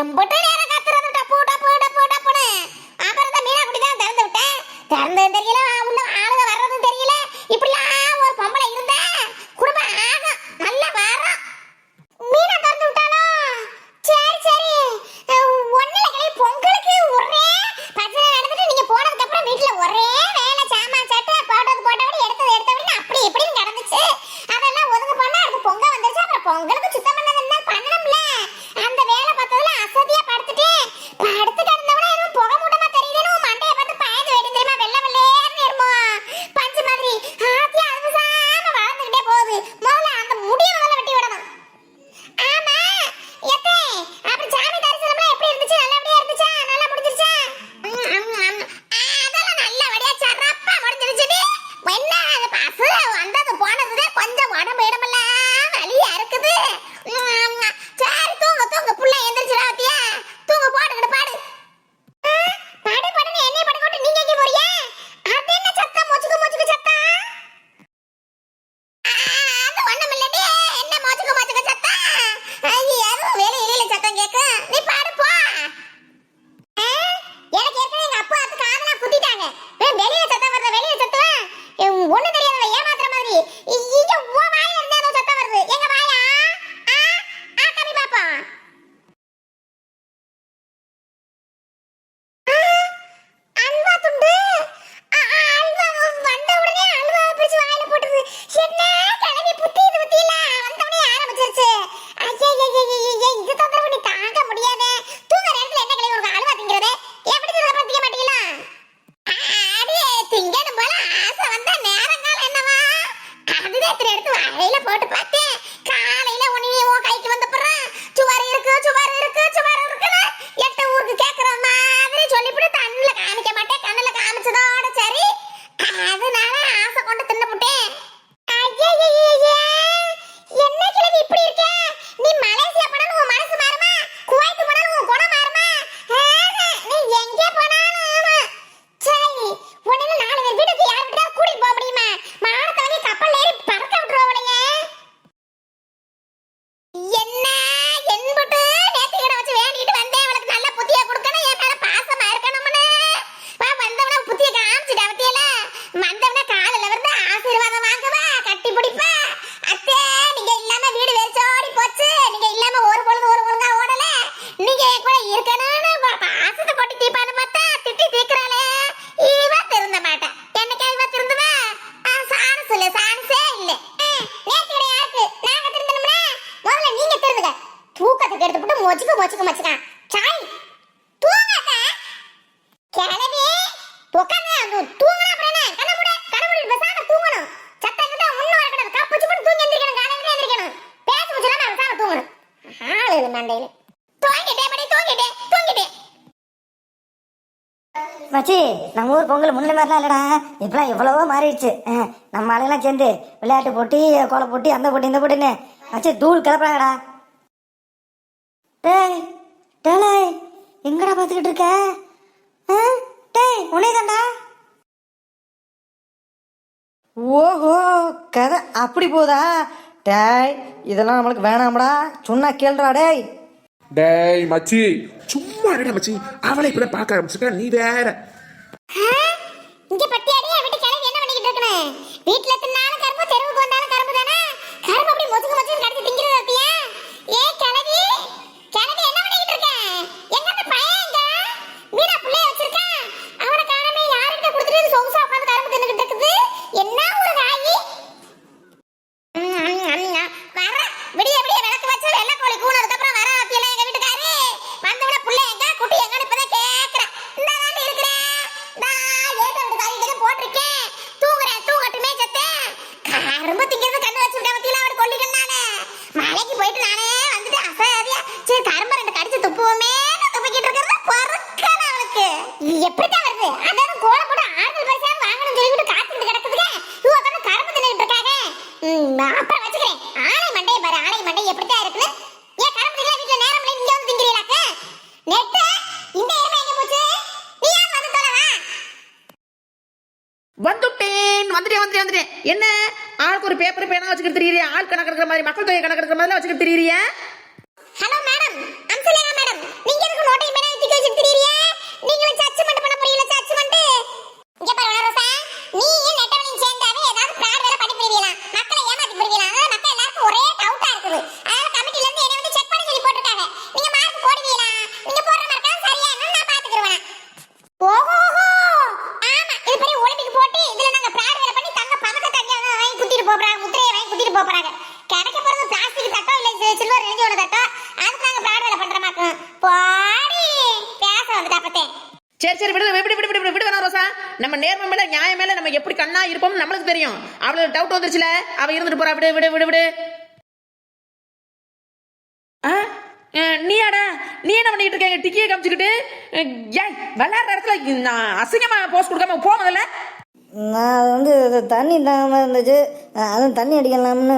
எம்பட்ட எடுத்து வரையில போட்டு பார்த்து உட்காந்து அங்க தூங்குனா அப்புறம் கண்ண தூங்கணும். சத்தம் கிட்ட ஒண்ணு வரக்கூடாது கா புடிச்சு போட்டு தூங்கி எந்திரிக்கணும். காலையில எந்திரிக்கணும். பேச தூங்கணும். ஆளு இது மண்டையில. படி தூங்கிட்டே தூங்கிட்டே. மச்சி நம்ம ஊர் பொங்கல் முன்ன மாதிரிலாம் இல்லைடா. இப்பெல்லாம் எவ்வளவோ மாறிடுச்சு. நம்ம ஆளுங்கெல்லாம் சேர்ந்து விளையாட்டு போட்டி கோலை போட்டி அந்த போட்டி இந்த போட்டின்னு. மச்சி தூள் கிளப்புறாங்கடா. டேய் டேலே எங்கடா பார்த்துக்கிட்டு இருக்க? ஆ? டேய் உனேதாண்டா ஓஹோ கதை அப்படி போதா? டேய் இதெல்லாம் நம்மளுக்கு வேணாம்டா. சொன்னா கேள்றா டேய். டேய் மச்சி. சும்மா இருடா மச்சி. அவளை கூட பார்க்க ஆரம்பிச்சுட்டா நீ வேற. இங்க பத்தி அப்புறம் எப்படித்தான் இருக்குன்னு? ஏன் கரம்புல நேரம் இந்த எருமை வந்து தொலைவா வந்துட்டேன் வந்துட்டேன் வந்துட்டேன் என்ன? ஆளுக்கு ஒரு பேப்பர் பேனா வச்சுக்கிட்டு தெரியறியா? ஆள் கணக்கு மாதிரி மக்கள் தொகை கணக்கு மாதிரி வச்சுக்கிட்டு தெரியறியா? சரி சரி விடு விடு விடு விடு விடு வேணாம் ரோசா. நம்ம நேர்மை மேல நியாயம் மேல நம்ம எப்படி கண்ணா இருப்போம்னு நம்மளுக்கு தெரியும். அவளுக்கு டவுட் வந்துருச்சுல? அவ இருந்துட்டு போறா. விடு விடு விடு விடு. நீயாடா? நீ என்ன பண்ணிட்டு இருக்க? டிக்கியை காமிச்சுக்கிட்டு ஏய் விளையாடுற இடத்துல நான் அசிங்கமா போஸ்ட் கொடுக்காம போ முதல்ல. நான் வந்து தண்ணி இல்லாமல் இருந்துச்சு. அதுவும் தண்ணி அடிக்கலாம்னு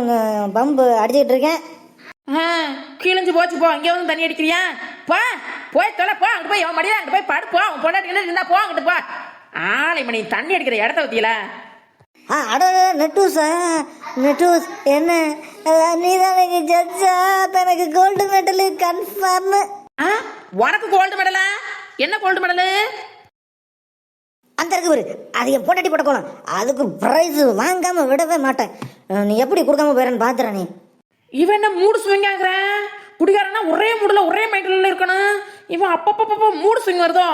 பம்பு அடிச்சிட்டு இருக்கேன். கிழிஞ்சு போச்சு போ. இங்கே வந்து தண்ணி அடிக்கிறியா? போ. போய் தொலை போ அங்கிட்டு போய் அவன் மடியில அங்கிட்டு போய் படு போ அவன் பொண்டாட்டி இருந்தா போ அங்கிட்டு போ. ஆளை மணி தண்ணி அடிக்கிற இடத்த வத்தியில ஆ அட நெட்டூஸா நெட்டூஸ் என்ன? நீ தான் எனக்கு ஜட்ஜா? எனக்கு கோல்டு மெடலு கன்ஃபார்மு ஆ உனக்கு கோல்டு மெடலா என்ன கோல்டு மெடலு அந்த இருக்கு பாரு. அது என் பொண்டாட்டி போட்ட கோலம். அதுக்கு ப்ரைஸ் வாங்காம விடவே மாட்டேன். நீ எப்படி கொடுக்காம போயிறன்னு பாத்துற நீ. இவன் என்ன மூடு ஸ்விங் ஆகுறான் குடிகாரனா ஒரே மூடில் ஒரே மைண்டில் இருக்கணும். இவன் அப்பப்பப்போ மூடு ஸ்விங் வருதோ?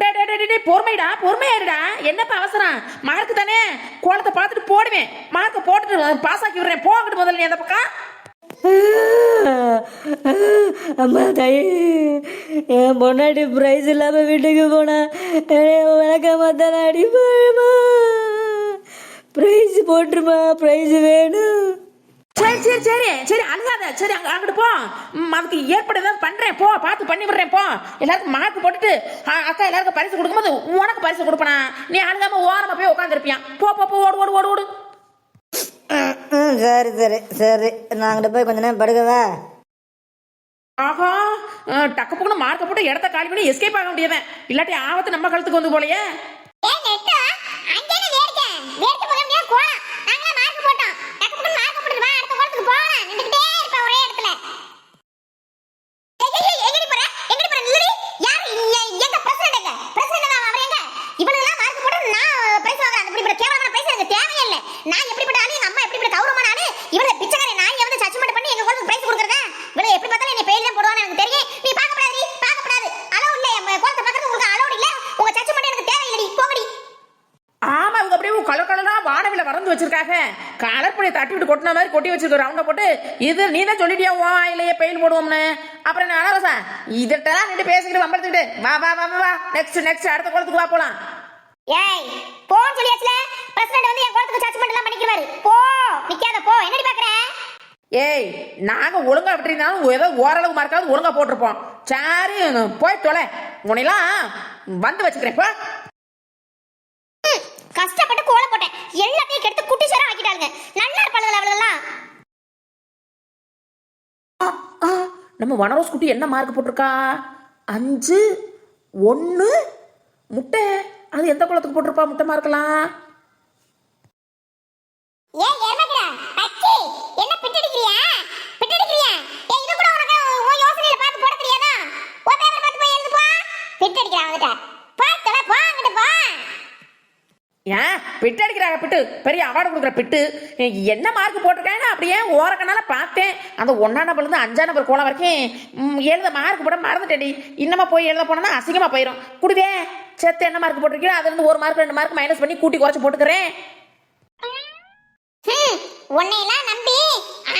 டே டே டே, டே பொறுமைடா பொறுமையாருடா என்னப்பா அவசரம்? மார்க்கு தானே? கோலத்தை பார்த்துட்டு போடுவேன். மார்க்கை போட்டுட்டு பாஸ் ஆக்கி விடுறேன். போகட்டு முதல்ல நீ அந்த பக்கம். அம்மா தாயி என் பொண்ணாடி ப்ரைஸ் இல்லாமல் வீட்டுக்கு போனேன் விளக்காம தானே அடிப்பாமா ப்ரைஸ் போட்டுருமா ப்ரைஸ் வேணும். சரி சரி சரி சரி அழுகாத. சரி அங்க அங்கிட்டு போ. அதுக்கு ஏற்பாடு ஏதாவது பண்றேன். போ பார்த்து பண்ணி விடுறேன் போ. எல்லாருக்கும் மார்க் போட்டுட்டு அக்கா எல்லாருக்கும் பரிசு கொடுக்கும்போது உனக்கு பரிசு கொடுப்பனா? நீ அழுகாம ஓரமா போய் உட்காந்துருப்பியான் போ போ போ ஓடு ஓடு ஓடு ஓடு. சரி சரி சரி. நான் அங்கிட்ட போய் கொஞ்ச நேரம் படுக்கவா? ஆஹா டக்கு புக்குன்னு மார்க்க போட்டு இடத்த காலி பண்ணி எஸ்கேப் ஆக முடியாதேன் இல்லாட்டி ஆபத்து நம்ம கழுத்துக்கு வந்து போலயே ஏய் நெட்டா அங்க என்ன வேடிக்கை வேடிக்கை பார்க்க முடியாது கோலம் நாங்களே மார்க் போட்டோம் டக்கு புக்கு மார்க் போட்டு வா அடுத்த கோலத்துக்கு போலாம் நின்னுக்கிட்டே இருப்பா ஒரே இடத்துல ஏய், ஏய், ஏய், எங்கடி போற எங்கடி போற நில்லுடி யார் இங்க- எங்க பிரசிடண்ட் எங்க பிரசிடண்ட் தான் அவர் எங்க இவனுக்கு மார்க் போட்டு நான் பிரைஸ் வாங்குறேன் அந்த இப்படிப்பட்ட கேவலமான பிரைஸ் எனக்கு தேவையே இல்லை நான் எப்படிப்பட்ட ஆளு எங்க அம்மா எப்படிப்பட்ட கௌரவமான ஆளு இவள பிச்சைக்காரி நான் வந்து ஜட்ஜ்மெண்ட் பண்ணி எங்க கோலத்துக்கு பிரைஸ் கொடுக்கறதா இவள எப்படி பார்த்தாலும் என்ன பெயில் தான் போடுவான்னு எனக்கு தெரியும் நீ பார்க்க கூடாது பார்க்க கூடாது அளவு இல்ல என் கோலத்தை பார்க்கறது உங்களுக்கு அளவு இல்ல உங்க ஜட்ஜ்மெண்ட் எனக்கு தேவையில்லடி போங்கடி ஆமா அவங்க அப்படியே கலரா வானவில வறந்து வச்சிருக்காங்க கலர் பண்ணி தட்டி விட்டு கொட்டின மாதிரி கொட்டி வச்சிருக்க ரவுண்ட போட்டு இது நீ தான் சொல்லிட்டியா? வா இல்லையே பெயில் போடுவோம்னு. அப்புறம் என்ன அழகா இதட்டெல்லாம் நின்று பேசிக்கிட்டு வம்பளத்துக்கிட்டு வா வா வா வா, நெக்ஸ்ட் நெக்ஸ்ட் அடுத்த குளத்துக்கு வா போலாம். ஏய் போன்னு சொல்லியாச்சுல? பிரசிடண்ட் வந்து என் குளத்துக்கு ஜட்ஜ்மெண்ட் எல்லாம் பண்ணிக்கிறாரு போ நிக்காத போ. என்னடி பாக்குற? ஏய் நாங்க ஒழுங்கா விட்டுருந்தாலும் ஏதோ ஓரளவு மார்க்காவது ஒழுங்கா போட்டிருப்போம். சரி போய் தொலை. உன்னையெல்லாம் வந்து வச்சுக்கிறேன் கஷ்டப்பட்டு கோலம் போட்டேன். எல்லாத்தையும் கெடுத்து குட்டி சேரம் ஆக்கிட்டாளுங்க. நல்லா இருப்பாளுங்க அவளெல்லாம்? நம்ம வனரோஸ் குட்டி என்ன மார்க் போட்டிருக்கா? அஞ்சு ஒன்று முட்டை. அது எந்த குளத்துக்கு போட்டிருப்பா முட்டை மார்க்கலாம் ஏய் எருமக்கடா அச்சி என்ன பிட்டடிக்கிறியா பிட்டடிக்கிறியா ஏய் இது கூட உனக்கு உன் யோசனையில பார்த்து போட தெரியாதா ஓ பேப்பர் பார்த்து போய் எழுது போ பிட்டடிக்கிறா வந்துட்ட பார்த்தல போ அங்கிட்டு போ ஏன் அடிக்கிறாங்க பிட்டு பெரிய அவார்டு கொடுக்குற பிட்டு. என்ன மார்க் போட்டிருக்காங்க? அப்படியே ஓரக்கனால பார்த்தேன். அந்த ஒன்றாம் நம்பர்லேருந்து அஞ்சாம் நம்பர் கோலம் வரைக்கும் எழுத மார்க் போட மறந்துட்டேடி இன்னமா போய் எழுத போனோன்னா அசிங்கமாக போயிடும் குடுவே செத்து என்ன மார்க் போட்டிருக்கீங்க அதுலேருந்து ஒரு மார்க் ரெண்டு மார்க் மைனஸ் பண்ணி கூட்டி குறைச்சி போட்டுக்கிறேன். உன்னையெல்லாம் நம்பி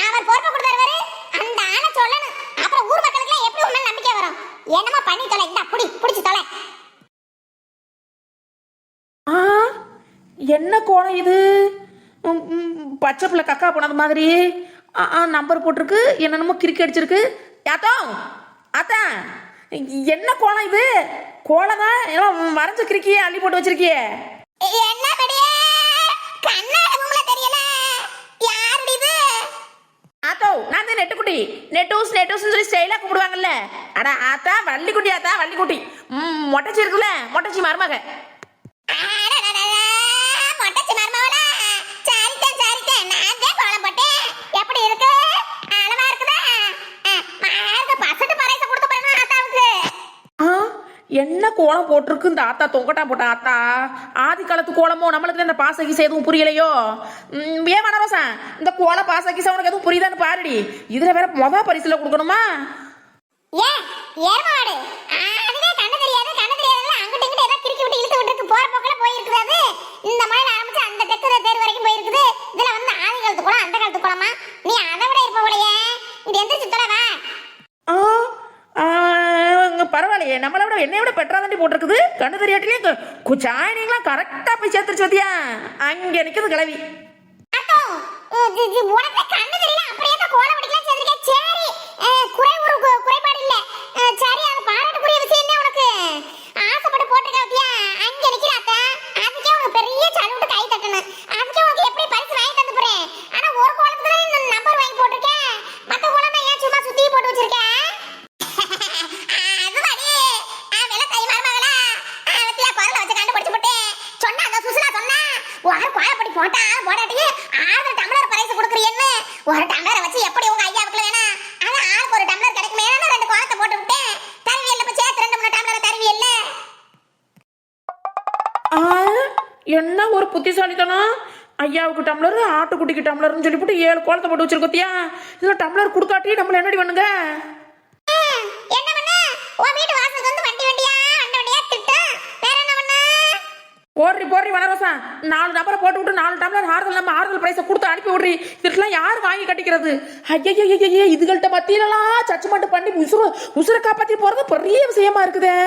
அவர் பொறுப்பு கொடுத்தாரு அந்த ஆளை சொல்லணும். அப்புறம் ஊர் மக்களுக்கு எப்படி உன் மேல நம்பிக்கை வரும்? என்னமா பண்ணி தொலை. இந்த புடி புடிச்சு தொலை. ஆ? என்ன கோலம் இது? பச்சை பிள்ளை கக்கா போனது மாதிரி. நம்பர் போட்டிருக்கு. என்னென்னமோ கிறுக்கி அடிச்சிருக்கு. யாத்தோ அத்தா என்ன கோலம் இது? கோலம் தான் மறைஞ்ச கிறுக்கியே அள்ளி போட்டு வச்சிருக்கியே. என்ன படியே தெரியல. யாருடி இது? ஆத்தோ நான் தான் நெட்டுக்குட்டி. நெட்டூஸ் நெட்டூஸ்னு சொல்லி ஸ்டைலாக கூப்பிடுவாங்கல்ல அட ஆத்தா வள்ளிக்குட்டி ஆத்தா வள்ளிக்குட்டி. ம் மொட்டச்சி இருக்குல்ல மொட்டச்சி மருமக அடடடடா, மொட்டச்சி மருமகளா? சரிதான், சரிதான். நான் தான் கோலம் போட்டேன். எப்படி இருக்கு? அளவா இருக்குதா? அஹ், மார்க்கு percent பரிசு கொடுத்து போறேனா அத்தாவுக்கு? என்ன கோலம் போட்டிருக்கு? இந்த ஆத்தா தொங்கட்டா போட்ட ஆத்தா. ஆதி காலத்து கோலமோ? நம்மளுக்கு இந்த பாசகிசை எதுவும் புரியலையோ? ம், ஏன் மனரோசா இந்த கோல பாசகிசை உனக்கு எதுவும் புரியுதான்னு பாருடி. இதுல வேற மொத பரிசுல கொடுக்கணுமா? ஏன் ஏமாடு அதுவே கண்ணு தெரியாது கண்ணு தெரியாதுல்ல அங்கிட்ட இங்கிட்ட ஏதோ கிறுக்கி விட்டு இழுத்து விட்டு போற போக்குல போயிருக்குது அது. இந்த மாதிரி ஆரம்பிச்சு அந்த தெற்கு தேர் வரைக்கும் போயிருக்குது. இதுல வந்து ஆதி காலத்து குளம் அந்த காலத்து குளமா நீ அதை விட இருப்ப போலயே. இது எந்திரிச்சு தொலைவா பரவாயில்லையே. நம்மளை விட என்னை விட பெட்டரா தாண்டி போட்டிருக்குது. கண்ணு தெரியாட்டிலையும் குச்சாயினீங்களாம் கரெக்டா போய் சேர்த்துருச்சு பத்தியா? அங்க நிக்குது கிளவி உனக்கு கண்ணு தெரியல அப்படியே கோலம் அடிக்கலாம் சரி குறை ஒரு கு- குறைபாடு இல்ல அஹ், சரி அது பாராட்டுக்குரிய விஷயம் தான் உனக்கு ஆசைப்பட்டு போட்டிருக்க பத்தியா அங்க நிக்கிற அத்தை அதுக்கே உனக்கு பெரிய சலுட்டு கை தட்டணும் அதுக்கே உனக்கு எப்படி பரிசு வாங்கி தந்து போறேன் ஆனா ஒரு கோலத்துக்கு தான் இந்த நம்பர் வாங்கி போட்டிருக்கேன் மத்த கோலம் ஏன் சும்மா சுத்தி போட்டு வச்சிருக்கேன் அது வாடி வெள்ள கை மருமகளா வத்தியா குரல வச்சு கண்டுபிடிச்சு போட்டு சொன்னா அந்த சுசுலா சொன்னா ஒரு போட்டா போடாட்டி ஆறு டம்ளர் பிரைஸ் கொடுக்குறீன்னு ஒரு டம்ளரை வச்சு எப்படி உங்க ஐயாவுக்கு வேணா அது ஆளுக்கு ஒரு டம்ளர் கிடைக்குமே ரெண்டு குளத்தை போட்டு விட்டேன். தருவியல்ல போய் சேர்த்து ரெண்டு மூணு டம்ளர் தருவியல்ல. ஆ, என்ன ஒரு புத்திசாலித்தனம்? ஐயாவுக்கு டம்ளர் ஆட்டுக்குட்டிக்கு டம்ளர்னு சொல்லிவிட்டு ஏழு கோலத்தை போட்டு வச்சிருக்கோத்தியா? இதில் டம்ளர் கொடுக்காட்டி நம்மளை என்னடி பண்ணுங்க ம், என்ன பண்ண உன் வீட்டு வாசலுக்கு வந்து வண்டி வண்டியா வண்டி வண்டியா திட்டு வேற என்ன பண்ண போடுறி போடுறி வனரோசா நாலு நம்பரை போட்டு விட்டு நாலு டம்ளர் ஆறுதல் நம்ம ஆறுதல் பிரைஸை கொடுத்து அனுப்பி விடுறி. இதுக்கெல்லாம் யார் வாங்கி கட்டிக்கிறது? ஐயய்யய்யே இதுகள்கிட்ட மத்தியிலலாம் சச்சு மட்டும் பண்ணி உசுறு உசுரை காப்பாற்றி போகிறது பெரிய விஷயமா இருக்குதே.